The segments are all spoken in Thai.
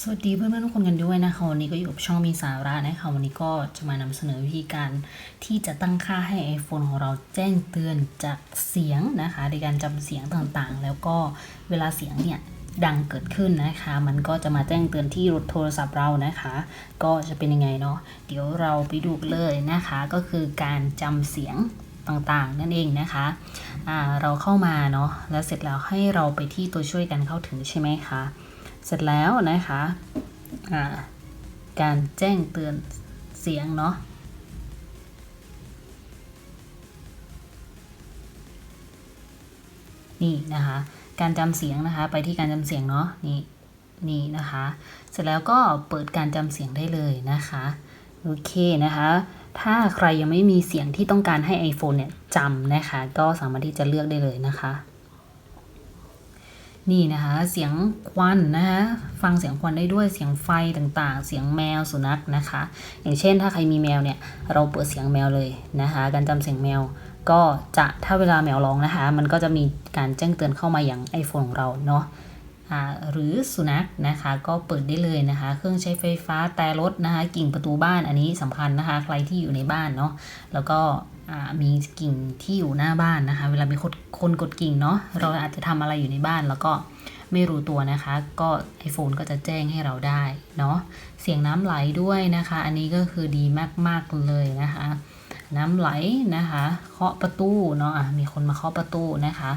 สวัสดีเพื่อนๆทุกคนกันด้วยนะคะวันนี้ก็อยู่กับช่องมีสาระนะคะวันนี้ก็จะมานำเสนอวิธีการที่จะตั้งค่าให้ iPhone ของเราแจ้งเตือนจากเสียงนะคะ ในการจำเสียงต่างๆ แล้วก็เวลาเสียงเนี่ยดังเกิดขึ้นนะคะ มันก็จะมาแจ้งเตือนที่รถโทรศัพท์เรานะคะ ก็จะเป็นยังไงเนาะเดี๋ยวเราไปดูเลยนะคะ ก็คือการจำเสียงต่างๆ นั่นเองนะคะเราเข้ามาเนาะแล้วเสร็จแล้วให้เราไปที่ตัวช่วยกันเข้าถึงใช่ไหมคะ เสร็จแล้วนะคะการแจ้งเตือนเสียงเนาะนี่นะคะ การจำเสียงนะคะ ไปที่การจำเสียงเนาะนี่นี่นะคะ เสร็จแล้วก็เปิดการจำเสียงได้เลยนะคะโอเคนะคะ ถ้าใครยังไม่มีเสียงที่ต้องการให้ iPhone เนี่ยจำนะคะ ก็สามารถที่จะเลือกได้เลยนะคะ นี่นะคะเสียงควันนะคะฟังเสียงควันได้ด้วยเสียงไฟต่างๆ เสียงแมวสุนัขนะคะ อย่างเช่นถ้าใครมีแมวเนี่ยเราเปิดเสียงแมวเลยนะคะการจำเสียงแมวก็จะถ้าเวลาแมวร้องนะคะ มันก็จะมีการแจ้งเตือนเข้ามาอย่าง iPhone ของเราเนาะหรือสุนัขนะคะก็เปิดได้เลยนะคะ เครื่องใช้ไฟฟ้าแต่รถนะคะ กิ่งประตูบ้านอันนี้สำคัญนะคะ ใครที่อยู่ในบ้านเนาะแล้วก็ มีกิ่งที่อยู่หน้าบ้านนะคะ เวลามีคนคนกดกิ่งเนาะเราอาจจะทำอะไรอยู่ในบ้านแล้วก็ไม่รู้ตัวนะคะ ก็ iPhone ก็จะแจ้งให้เราได้เนาะเสียงน้ำไหลด้วยนะคะ อันนี้ก็คือดีมากๆเลยนะคะ น้ำไหลนะคะเคาะประตูเนาะมีคนมาเคาะประตูนะคะ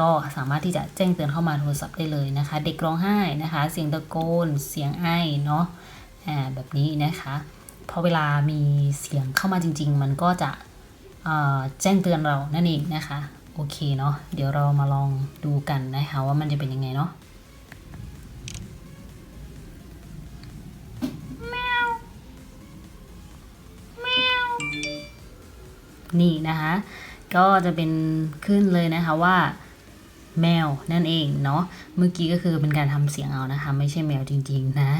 ก็สามารถที่จะแจ้งเตือนเข้ามาโทรศัพท์ได้เลยนะคะ เด็กร้องไห้นะคะ เสียงตะโกน เสียงไอเนาะอ่าแบบนี้นะคะพอเวลามีเสียงเข้ามาจริง ๆ มันก็จะ แจ้งเตือนเรานั่นเองนะคะ โอเคเนาะเดี๋ยวเรามาลองดูกันนะคะว่ามันจะเป็นยังไงเนาะนี่นะคะ ก็จะเป็นขึ้นเลยนะคะว่าแมวนั่นเองเนาะเมื่อกี้ก็คือเป็นการทำเสียงเอานะคะ ไม่ใช่แมวจริงๆนะ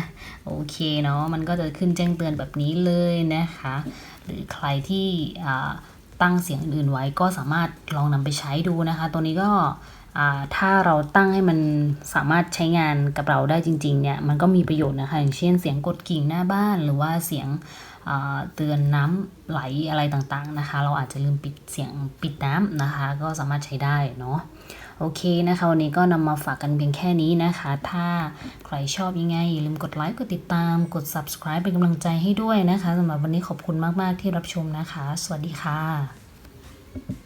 โอเคเนาะมันก็จะขึ้นแจ้งเตือนแบบนี้เลยนะคะ หรือใครที่อ่า ตั้งเสียงอื่นไว้ก็สามารถลองนำไปใช้ดูนะคะ ตัวนี้ก็ ถ้าเราตั้งให้มันสามารถใช้งานกับเราได้จริงๆเนี่ยมันก็มีประโยชน์นะคะอย่างเช่นเสียงกดกิ่งหน้าบ้านหรือว่าเสียงเตือนน้ำไหลอะไรต่างๆนะคะ เราอาจจะลืมปิดเสียงปิดน้ำนะคะ ก็สามารถใช้ได้เนาะโอเคนะคะวันนี้ก็นำมาฝากกันเพียงแค่นี้นะคะ ถ้าใครชอบยังไง อย่าลืมกดไลค์กดติดตาม กด subscribe เป็นกำลังใจให้ด้วยนะคะสำหรับวันนี้ขอบคุณมาก ๆ ที่รับชมนะคะ สวัสดีค่ะ